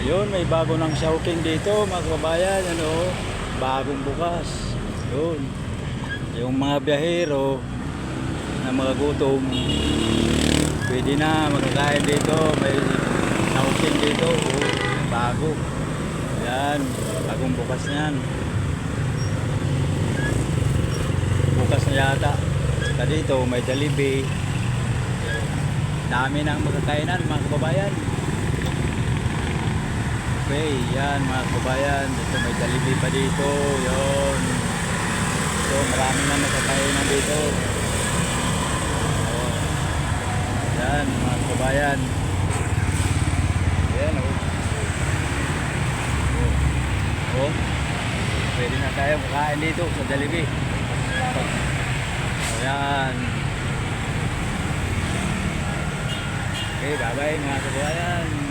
Ayun, may bago ng Shawking dito, mga kababayan. Ano, bagong bukas. Yun. Yung mga biyahero na mga gutom, pwede na makakain dito. May Shawking dito. Oh, bago. Yan, bagong bukas niyan. Bukas na yata. Saka dito, may Jollibee. Dami ng makakainan, mga kababayan. Okay, yan mga kabayan. Dito may Jollibee pa dito. Yon. So, marami na makakainan dito. Oh. Yan, mga kabayan. Yan, oh. Oh. oh. Pwede na tayo makain dito sa Jollibee. Ayan. Okay, bye-bye mga kabayan.